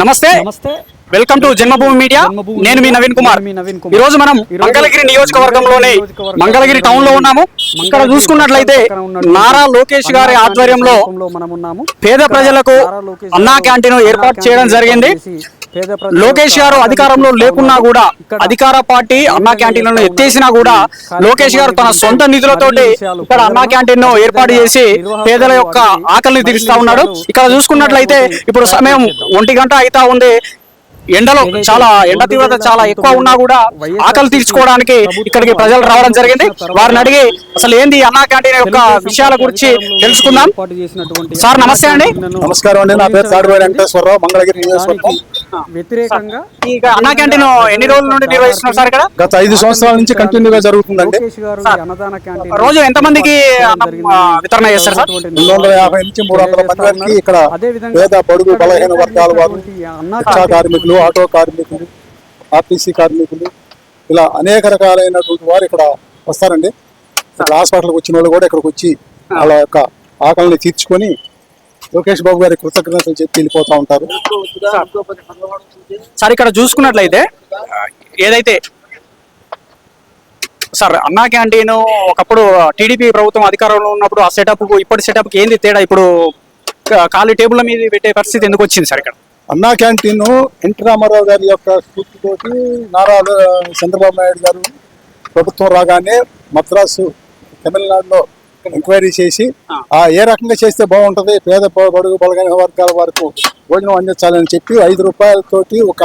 నమస్తే. నమస్తే. Welcome to Janmabhoomi media నేను మీ. నవీన్ కుమార్. ఈ రోజు మనం మంగళగిరి నియోజకవర్గంలోని నియోజకవర్గం మంగళగిరి టౌన్లో ఉన్నాము. ఇక్కడ చూసుకున్నట్లయితే నారా లోకేష్ గారి ఆధ్వర్యంలో పేద ప్రజలకు అన్నా క్యాంటీన్ ఏర్పాటు చేయడం జరిగింది. లోకేష్ గారు అధికారంలో లేకున్నా. కూడా అధికార పార్టీ అన్నా క్యాంటీన్లను ఎత్తేసినా కూడా లోకేష్ గారు తన సొంత నిధులతోటి ఇక్కడ అన్నా క్యాంటీన్ను ఏర్పాటు చేసి పేదల యొక్క ఆకలిని తీరుస్తా ఉన్నాడు. ఇక్కడ చూసుకున్నట్లయితే ఇప్పుడు సమయం ఒంటి గంట అయితా ఉంది. ఎండలో చాలా ఎండ తీవ్రత చాలా ఎక్కువ ఉన్నా కూడా ఆకలి తీర్చుకోవడానికి ఇక్కడికి ప్రజలు రావడం జరిగింది. వారిని అడిగి అసలు ఏంది ఈ అన్నా క్యాంటీన్ యొక్క విషయాల గురించి తెలుసుకుందాం. సార్, నమస్తే అండి. నమస్కారం అండి. నా పేరు వెంకటేశ్వరరావు మంగళగిరి నియోజకవర్గం. వ్యతిరేకంగా ఈ అన్నా క్యాంటీన్ ఎన్ని రోజుల నుండి నిర్వహిస్తున్నారు సార్ ఇక్కడ? గత ఐదు సంవత్సరాల నుంచి కంటిన్యూగా జరుగుతుందండి. లోకేష్ గారు ఈ అన్నదాన క్యాంటీన్ రోజు ఎంతమందికి అన్నం, ఆ, వితరణ చేస్తారు సార్? రెండు వందల యాభై నుంచి మూడు వందల మంది వరకు ఇక్కడ పేద బడుగు బలహీన వర్గాల వారు రిక్షా కార్మికులు ఆటో కార్మికులు ఆర్టీసీ కార్మికులు ఇలా అనేక రకాలైనటువంటి వారు ఇక్కడ వస్తారండి. ఇక్కడ హాస్పిటల్కి వచ్చిన వాళ్ళు కూడా ఇక్కడికి వచ్చి వాళ్ళ యొక్క ఆకలిని తీర్చుకొని లోకేష్ బాబు గారి కృతజ్ఞతలు చెప్పి వెళ్ళిపోతూ ఉంటారు. సార్ ఇక్కడ చూసుకున్నట్లయితే ఏదైతే సార్ అన్నా క్యాంటీన్ ఒకప్పుడు టీడీపీ ప్రభుత్వం అధికారంలో ఉన్నప్పుడు ఆ సెటప్ ఇప్పటి సెటప్ ఏంది తేడా? ఇప్పుడు ఖాళీ టేబుల్ మీద పెట్టే పరిస్థితి ఎందుకు వచ్చింది సార్ ఇక్కడ? అన్నా క్యాంటీన్ ఎన్టీ రామారావు గారి యొక్క స్ఫూర్తితోటి నారా చంద్రబాబు నాయుడు గారు ప్రభుత్వం రాగానే మద్రాసు తమిళనాడులో ఎంక్వైరీ చేసి ఆ. ఏ రకంగా చేస్తే బాగుంటది? పేద బడుగు బలగైన వర్గాల వరకు భోజనం అందించాలని చెప్పి ఐదు రూపాయలతోటి ఒక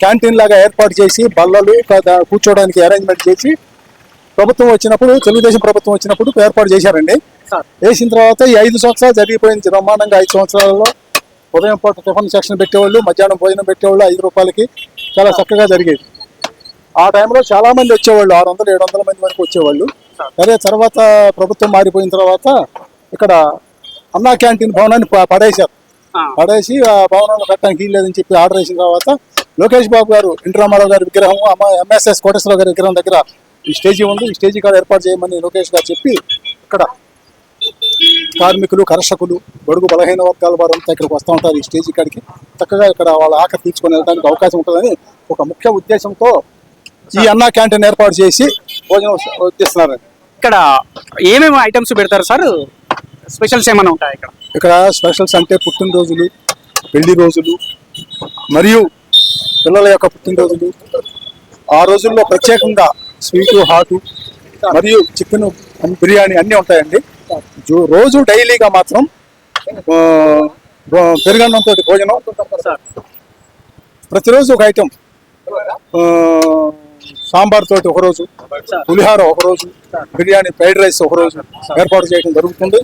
క్యాంటీన్ లాగా ఏర్పాటు చేసి బల్లలు కా- కూర్చోవడానికి అరేంజ్మెంట్ చేసి ప్రభుత్వం వచ్చినప్పుడు తెలుగుదేశం ప్రభుత్వం వచ్చినప్పుడు ఏర్పాటు చేశారండి. వేసిన తర్వాత ఈ ఐదు సంవత్సరాలు జరిగిపోయింది బ్రహ్మాండంగా ఐదు సంవత్సరాలలో ఉదయం పూట టిఫిన్ సెక్షన్ పెట్టేవాళ్ళు మధ్యాహ్నం భోజనం పెట్టేవాళ్ళు ఐదు రూపాయలకి చాలా చక్కగా జరిగేది. ఆ టైంలో చాలా మంది వచ్చేవాళ్ళు ఆరు వందలు ఏడు వందల మంది వరకు వచ్చేవాళ్ళు. సరే తర్వాత ప్రభుత్వం మారిపోయిన తర్వాత ఇక్కడ అన్నా క్యాంటీన్ భవనాన్ని పడేశారు. పడేసి ఆ భవనంలో పెట్టడానికి లేదని చెప్పి ఆర్డర్ వేసిన తర్వాత లోకేష్ బాబు గారు ఎన్టీ రామారావు గారి విగ్రహం ఎంఎస్ఎస్ కోటేశ్వరరావు గారి విగ్రహం దగ్గర ఈ స్టేజీ ఉంది. ఈ స్టేజీ కాడ ఏర్పాటు చేయమని లోకేష్ గారు చెప్పి ఇక్కడ కార్మికులు కర్షకులు బడుగు బలహీన వర్గాల వారు అంతా ఇక్కడికి వస్తూ ఉంటారు ఈ స్టేజీ కాడికి. చక్కగా ఇక్కడ వాళ్ళ ఆకలి తీర్చుకొని వెళ్ళడానికి అవకాశం ఉంటుందని ఒక ముఖ్య ఉద్దేశంతో ఈ అన్నా క్యాంటీన్ ఏర్పాటు చేసి భోజనం వడ్డిస్తున్నారు ఇక్కడ ఏమేమి ఐటమ్స్ పెడతారు సార్? స్పెషల్స్ ఏమైనా ఉంటాయి ఇక్కడ? ఇక్కడ స్పెషల్స్ అంటే పుట్టినరోజులు పెళ్ళి రోజులు మరియు పిల్లల యొక్క పుట్టినరోజులు. ఆ రోజుల్లో ప్రత్యేకంగా స్వీటు హాటు మరియు చికెన్ బిర్యానీ అన్నీ ఉంటాయండి. రోజు డైలీగా మాత్రం పెరుగన్నంతో భోజనం. ప్రతిరోజు ఒక ఐటెం ఆ, సాంబార్ తోటి ఒకరోజు పులిహార ఒకరోజు బిర్యానీ ఫ్రైడ్ రైస్ ఒకరోజు ఏర్పాటు చేయడం జరుగుతుంది.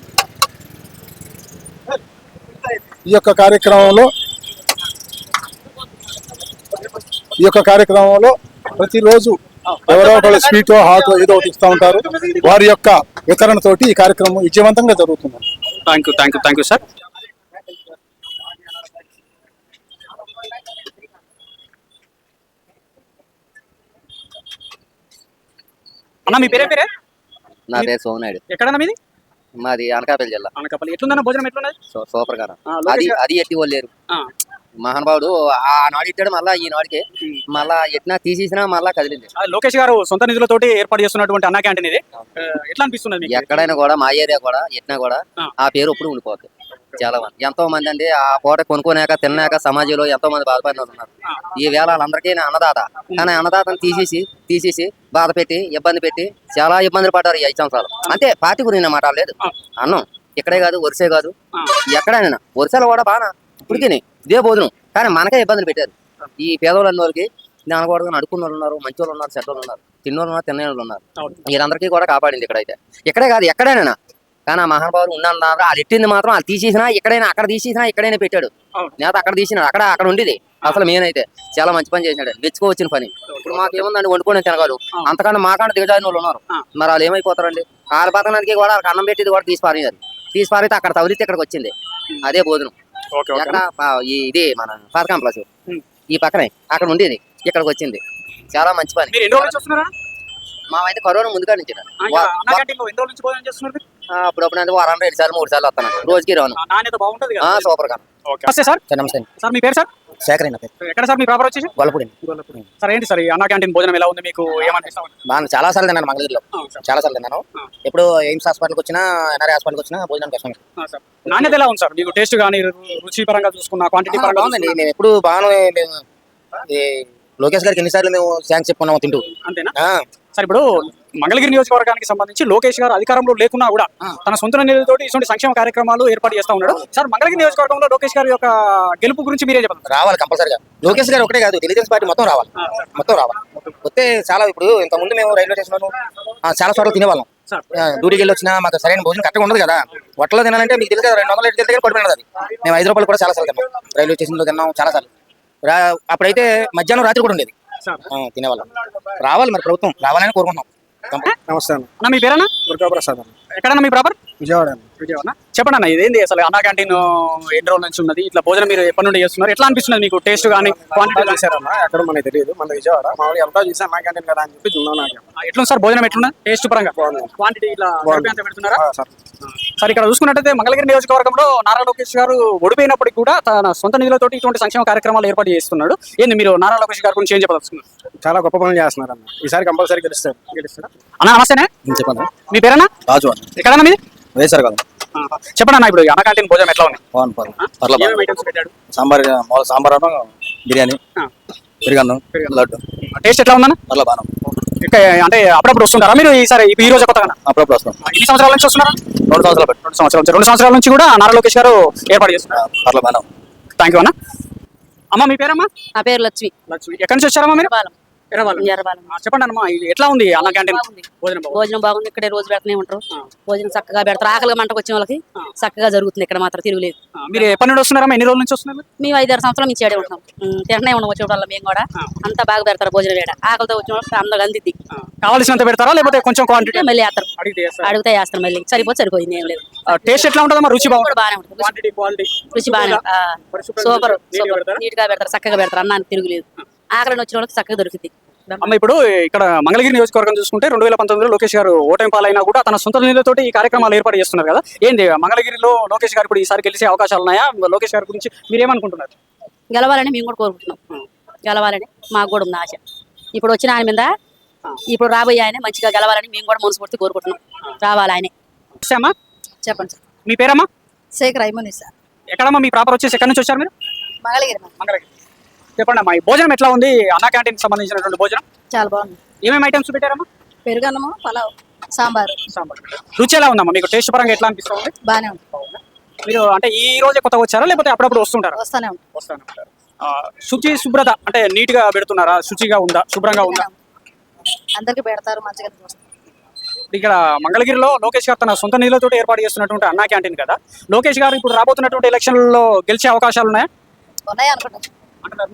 ఈ యొక్క కార్యక్రమంలో ఈ యొక్క కార్యక్రమంలో ప్రతిరోజు ఎవరో ఒకళ్ళు స్వీట్ హాట్ ఏదో ఒకటి ఇస్తూ ఉంటారు. వారి యొక్క వితరణతోటి ఈ కార్యక్రమం విజయవంతంగా జరుగుతుంది. Thank you thank you thank you sir. అన్న మీ పేరే పేరే? నా పేరు సోమనాయుడు. ఎక్కడన్నా మీది? మాది అనకాపల్లి జిల్లా. అనకాపల్లి. ఎట్లుందన్న భోజనం ఎట్లున్నది? సూపర్ గారు ఆ, అది అది వాళ్ళు లేరు. మహానుభావుడు ఆ నాడు ఇట్టాడు మళ్ళా ఈ నాడికి. మళ్ళా ఎట్నా తీసేసినా మళ్ళా కదిలింది. లోకేష్ గారు సొంత నిధులతోటి ఏర్పాటు చేస్తున్నటువంటి అన్నా క్యాంటీన్ ఇది. ఎట్లా అనిపిస్తున్నది మీకు? ఎక్కడైనా కూడా మా ఏరియా కూడా ఎట్నా కూడా ఆ. పేరు ఇప్పుడు ఉండిపోతుంది చాలా మంది. ఎంతో మంది అండి. ఆ పూట కొనుక్కోనాక తిన్నాక సమాజంలో ఎంతో మంది బాధపడిన ఉన్నారు. ఈ వేళ వాళ్ళందరికీ నేను అన్నదాత. కానీ అన్నదాతను తీసేసి తీసేసి బాధ పెట్టి ఇబ్బంది పెట్టి చాలా ఇబ్బందులు పడ్డారు ఈ ఐదు సంవత్సరాలు. అంటే పార్టీ గురించి మాట లేదు. అన్నం ఇక్కడే కాదు వరుసే కాదు. ఎక్కడైనా వరుసలు కూడా బాగా ఇప్పటికి ఇదే భోజనం. కానీ మనకే ఇబ్బందులు పెట్టారు. ఈ పేదవాళ్ళు వాళ్ళకి దానకూడదు అడుకున్న వాళ్ళు ఉన్నారు మంచి వాళ్ళు ఉన్నారు చెడ్డ ఉన్నారు తిన్నోళ్ళు ఉన్నారు తిన్న వాళ్ళు ఉన్నారు. వీళ్ళందరికీ కూడా కాపాడింది ఇక్కడైతే. ఇక్కడే కాదు ఎక్కడైనా కానీ ఆ మహానుభావులు ఉన్నన్నారు వాళ్ళు ఎట్టింది మాత్రం వాళ్ళు తీసేసినా ఎక్కడైనా అక్కడ తీసేసినా ఎక్కడైనా పెట్టాడు. నేత అక్కడ తీసినాడు అక్కడ అక్కడ ఉండేది. అసలు మెయిన్ అయితే చాలా మంచి పని చేసినాడు మెచ్చుకోవచ్చిన పని. ఇప్పుడు మాకు ఏముందండి వండుకొని తినగలరు. అంతకన్నా మాకన్నా దిగజారిన వాళ్ళు ఉన్నారు. మరి వాళ్ళు ఏమైపోతారండి? వాళ్ళ పతనానికి కూడా వాళ్ళకి అన్నం పెట్టేది కూడా తీసి పారేయారు తీసి పారైతే అక్కడ తగిలితే ఇక్కడికి వచ్చింది. అదే భోజనం. ఎక్కడ? ఈ ఇది మన పాత కాంప్లెక్స్. ఈ పక్కనే. అక్కడ ఉండేది. ఇక్కడికి వచ్చింది. చాలా మంచి పని. మామైతే కరోనా ముందుగా నుంచి అప్పుడప్పుడు అంటే వారం రెండు సార్లు మూడు సార్లు వస్తాను. రోజుకి రాను నాణ్యత బాగుంటది కదా సూపర్గా. ఓకే. నమస్తే సార్. నమస్తే సార్ మీ పేరు సార్? శేఖర్ పేరు. ఎక్కడ సార్ మీ ప్రాపర్ వచ్చేసి? గొల్లపూడి సార్ ఏంటి సార్ ఈ అన్నా క్యాంటీన్ భోజనం ఎలా ఉంది మీకు? ఏమనిపిస్తా బాగా చాలా సార్లు తిన్నాను మంగళగిరిలో. చాలా సార్లు తిన్నాను. ఎప్పుడు ఎయిమ్స్ హాస్పిటల్కి వచ్చినా ఎన్ఆర్ఐ హాస్పిటల్కి వచ్చినా భోజనం సార్. నాణ్యత ఎలా ఉంది సార్? మీకు టేస్ట్ కానీ రుచి పరంగా చూసుకున్నా క్వాంటిటీ పరంగా బాగుందండి. మేము ఎప్పుడు బాగానే లోకేష్ గారికి ఎన్నిసార్లు మేము థ్యాంక్స్ చెప్పుకున్నాము తింటూ. అంతేనా? సార్ ఇప్పుడు మంగళగిరి నియోజకవర్గానికి సంబంధించి లోకేష్ గారు అధికారంలో లేకున్నా కూడా తన సొంత నిధులతోటి ఇటువంటి సంక్షేమ కార్యక్రమాలు ఏర్పాటు చేస్తా ఉన్నాడు. సార్ మంగళగిరి నియోజకవర్గంలో లోకేష్ గారి యొక్క గెలుపు గురించి మీరే చెప్పండి రావాలి కంపల్సరిగా. లోకేష్ గారు ఒకటే కాదు తెలుగుదేశం పార్టీ మొత్తం రావాలి. మొత్తం రావాలి. వస్తే చాలా ఇప్పుడు ఇంత ముందు మేము రైల్వే స్టేషన్ చాలా చోట్ల తినేవాళ్ళం. డ్యూటీకి వెళ్ళి వచ్చినా మాకు సరైన భోజనం కరెక్ట్గా ఉండదు కదా. హోటల్లో తినాలంటే మీకు తెలుసు రెండు వందల వెళ్తే పడిపోయినది అది. మేము ఐదు రూపాయలు కూడా చాలా సార్లు తిన్నాం. రైల్వే స్టేషన్లో తిన్నాం చాలా సార్లు. అప్పుడైతే మధ్యాహ్నం రాత్రి కూడా ఉండేది. తినేవాళ్ళం. రావాలి మరి ప్రభుత్వం రావాలని కోరుకుంటున్నాం. నమస్తే అన్న. అన్న మీ పేరేనా దుర్గాప్రసాద్ అన్న. ఎక్కడన్నా మీ ప్రాపర్? విజయవాడ అన్న. విజయవాడ. చెప్పండి అన్న ఇదేంది అసలు అన్నా క్యాంటీన్ ఎన్ని రోజుల నుంచి ఉన్నది? ఇట్లా భోజనం మీరు ఎప్పటి నుండి చేస్తున్నారు? ఎట్లా అనిపిస్తున్నది మీకు? టేస్ట్ కానీ క్వాంటిటీ చేశారన్న. ఎక్కడ మనకి తెలియదు. మన విజయవాడ. మామూలుగా ఎంత చూసాను మా క్యాంటీన్ కదా అని చెప్పి తిన్నాను ఎట్లుంది సార్? భోజనం ఎట్లున్నది టేస్ట్ పరంగా? క్వాంటిటీ ఇట్లా పెడుతున్నారా? సార్ ఇక్కడ చూసుకున్నట్టయితే మంగళగిరి నియోజకవర్గంలో నారా లోకేష్ గారు ఓడిపోయినప్పటికీ కూడా తన సొంత నిధులతోటి ఇటువంటి సంక్షేమ కార్యక్రమాలు ఏర్పాటు చేస్తున్నాడు. ఏంది మీరు నారా లోకేష్ గారి గురించి ఏం చెప్పదలుచుకున్నారు? చాలా గొప్ప పనులు చేస్తున్నారు అన్న ఈసారి కంపల్సరీ గెలుస్తారు. గెలుస్తారా? అన్న నమస్తేనే చెప్పండి మీ పేరేనా రాజు ఎక్కడన్నా మీది? వేశారు కదా చెప్పండి అన్న ఇప్పుడు ఈ అన్న క్యాంటీన్ భోజనం ఎట్లా ఉంది? సాంబార్ సాంబార్ అన్నం బిర్యానీ. పెరుగన్నం లడ్డు. టేస్ట్ ఎట్లా ఉందన్న? పర్లేదు బాగా అంటే అప్పుడప్పుడు వస్తుంటారా మీరు ఈసారి ఈ రోజు కొత్తగా? అప్పుడప్పుడు వస్తాం. ఎన్ని సంవత్సరాల నుంచి వస్తున్నారా? రెండు సంవత్సరాలు పెట్టి. రెండు సంవత్సరాల నుంచి. రెండు సంవత్సరాల నుంచి కూడా నారా లోకేష్ గారు ఏర్పాటు చేస్తున్నారు. పర్లేదు బాగా థ్యాంక్ యూ అన్న. అమ్మ మీ పేరమ్మా? నా పేరు లక్ష్మి. లక్ష్మి. ఎక్కడి నుంచి వచ్చారమ్మా మీరు? చెప్పండి అమ్మా ఎట్లా ఉంది? అన్న క్యాంటీన్. భోజనం బాగుంది. భోజనం బాగుంది. ఇక్కడే రోజు పెడుతూనే ఉంటారు. భోజనం చక్కగా పెడతారు. ఆకలిగా మంటకు వచ్చిన వాళ్ళకి. చక్కగా జరుగుతుంది. ఇక్కడ మాత్రం తిరుగులేదు. మీరు ఎప్పటి నుండి వస్తున్నారమ్మా? ఎన్ని రోజుల నుంచి వస్తున్నారు? మేము ఐదారు సంవత్సరాల నుంచి ఏడే ఉంటాం తింటనే ఉన్నాం వచ్చే వాళ్ళం మేము కూడా. అంతా బాగా పెడతారు భోజనం వేడ. ఆకలితో వచ్చిన వాళ్ళకి అందరూ అందిద్ది. కావాల్సినంత పెడతారా? లేకపోతే కొంచెం క్వాంటిటీ మళ్ళీ వేస్తారు. అడిగితే వేస్తారు. మళ్ళీ. సరిపోతే సరిపోయింది ఏం లేదు. టేస్ట్ ఎట్లా ఉంటుందమ్మా? రుచి బాగానే ఉంటుంది. క్వాంటిటీ క్వాలిటీ రుచి బాగానే సూపర్. నీట్గా సూపర్? నీట్గా పెడతారు. చక్కగా పెడతారు. అన్నానికి తిరుగులేదు. ఆకలిని వచ్చిన వాళ్ళకి చక్కగా దొరుకుతుంది. అమ్మ ఇప్పుడు ఇక్కడ మంగళగిరి నియోజకవర్గం చూసుకుంటే రెండు వేల పంతొమ్మిదిలో లోకేష్ గారు ఓటమి పాలైనా కూడా తన సొంత నిధులతోటి ఈ కార్యక్రమాలు ఏర్పాటు చేస్తున్నారు కదా. ఏంది మంగళగిరిలో లోకేష్ గారు ఇప్పుడు ఈసారి గెలిచే అవకాశాలు ఉన్నాయా? లోకేష్ గారి గురించి మీరేమనుకుంటున్నారు? గెలవాలని మేము కూడా కోరుకుంటున్నాం. గెలవాలని మాకు కూడా ఉంది ఆశ. ఇప్పుడు వచ్చిన ఆయన మీద ఇప్పుడు రాబోయే ఆయన మంచిగా గెలవాలని మేము కూడా మనస్ఫూర్తి కోరుకుంటున్నాం. రావాలి ఆయనే. చెప్పండి సార్. మీ పేరమ్మా? శేఖర్ అయిపోయింది సార్. ఎక్కడమ్మా మీ ప్రాపర్ వచ్చేసి? ఎక్కడి నుంచి వచ్చారు మీరు? మంగళగిరి. మంగళగిరి. చెప్పండి అమ్మా ఈ భోజనం ఎట్లా ఉంది? అన్నా క్యాంటీన్ సంబంధించినటువంటి భోజనం? చాలా బాగుంది. ఏమేమి ఐటమ్స్ పెట్టారమ్మా? పెరుగన్నము పలావ్ సాంబారు. సాంబార్. రుచి ఎలా ఉందమ్మా? మీకు టేస్ట్ పరంగా ఎట్లా అనిపిస్తుంది బాగానే ఉంటుంది మీరు అంటే ఈ రోజే కొత్తగా వచ్చారా? లేకపోతే అప్పుడప్పుడు వస్తుంటారా? వస్తానే వస్తాను శుచి శుభ్రత అంటే నీట్గా పెడుతున్నారా? శుచిగా ఉందా? శుభ్రంగా ఉందా? అందరికి పెడతారు మంచిగా ఇక్కడ మంగళగిరిలో లోకేష్ గారు తన సొంత నిధులతో ఏర్పాటు చేస్తున్నటువంటి అన్నా క్యాంటీన్ కదా. లోకేష్ గారు ఇప్పుడు రాబోతున్నటువంటి ఎలక్షన్లలో గెలిచే అవకాశాలు ఉన్నాయా? ఉన్నాయి అనుకుంటాం అంటున్నారు.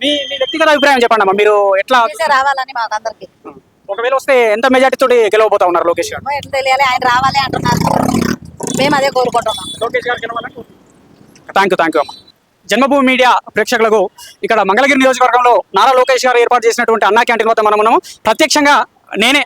మీ మీ వ్యక్తిగత అభిప్రాయం చెప్పండి అమ్మా. మీరు ఎట్లా రావాలని మాకు అందరికి. ఒకవేళ వస్తే ఎంత మెజార్టీ తోటి గెలవబోతా ఉన్నారు లోకేష్ గారు? ఎట్లా తెలియాలి ఆయన రావాలి అంటున్నారు. మేము అదే కోరుకుంటున్నాం. లోకేష్ గారు థ్యాంక్ యూ థ్యాంక్ యూ అమ్మా. జన్మభూమి మీడియా ప్రేక్షకులకు ఇక్కడ మంగళగిరి నియోజకవర్గంలో నారా లోకేష్ గారు ఏర్పాటు చేసినటువంటి అన్నా క్యాంటీన్ వద్ద మనం ఉన్నాము ప్రత్యక్షంగా నేనే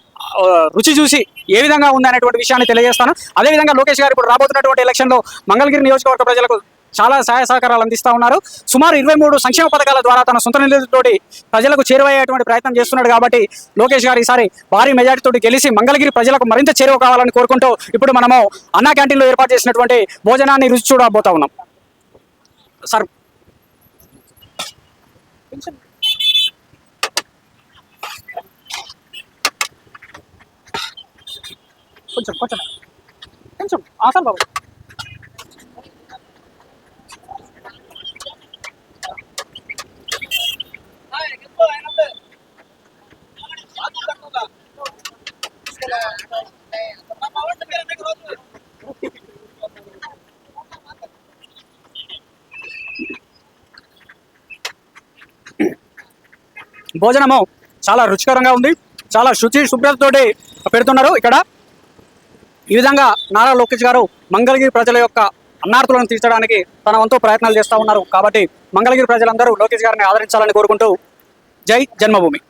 రుచి చూసి ఏ విధంగా ఉంది అనేటువంటి విషయాన్ని తెలియజేస్తాను. అదేవిధంగా లోకేష్ గారు ఇప్పుడు రాబోతున్నటువంటి ఎలక్షన్లో మంగళగిరి నియోజకవర్గ ప్రజలకు చాలా సహాయ సహకారాలు అందిస్తూ ఉన్నారు. సుమారు ఇరవై మూడు సంక్షేమ పథకాల ద్వారా తన సొంత నిధులతోటి ప్రజలకు చేరువయ్యేటువంటి ప్రయత్నం చేస్తున్నాడు కాబట్టి లోకేష్ గారు ఈసారి భారీ మెజార్టీతోటి గెలిచి మంగళగిరి ప్రజలకు మరింత చేరువ కావాలని కోరుకుంటూ ఇప్పుడు మనము అన్నా క్యాంటీన్లో ఏర్పాటు చేసినటువంటి భోజనాన్ని రుచి చూడబోతా ఉన్నాం. సార్. కొంచెం కొంచెం కొంచెం ఆసాం బాబు. భోజనము చాలా రుచికరంగా ఉంది. చాలా శుచి శుభ్రతతోటి పెడుతున్నారు ఇక్కడ. ఈ విధంగా నారా లోకేష్ గారు మంగళగిరి ప్రజల యొక్క అన్నార్థులను తీర్చడానికి తన వంతు ప్రయత్నాలు చేస్తూ ఉన్నారు. కాబట్టి మంగళగిరి ప్రజలందరూ లోకేష్ గారిని ఆదరించాలని కోరుకుంటూ జై జన్మభూమి.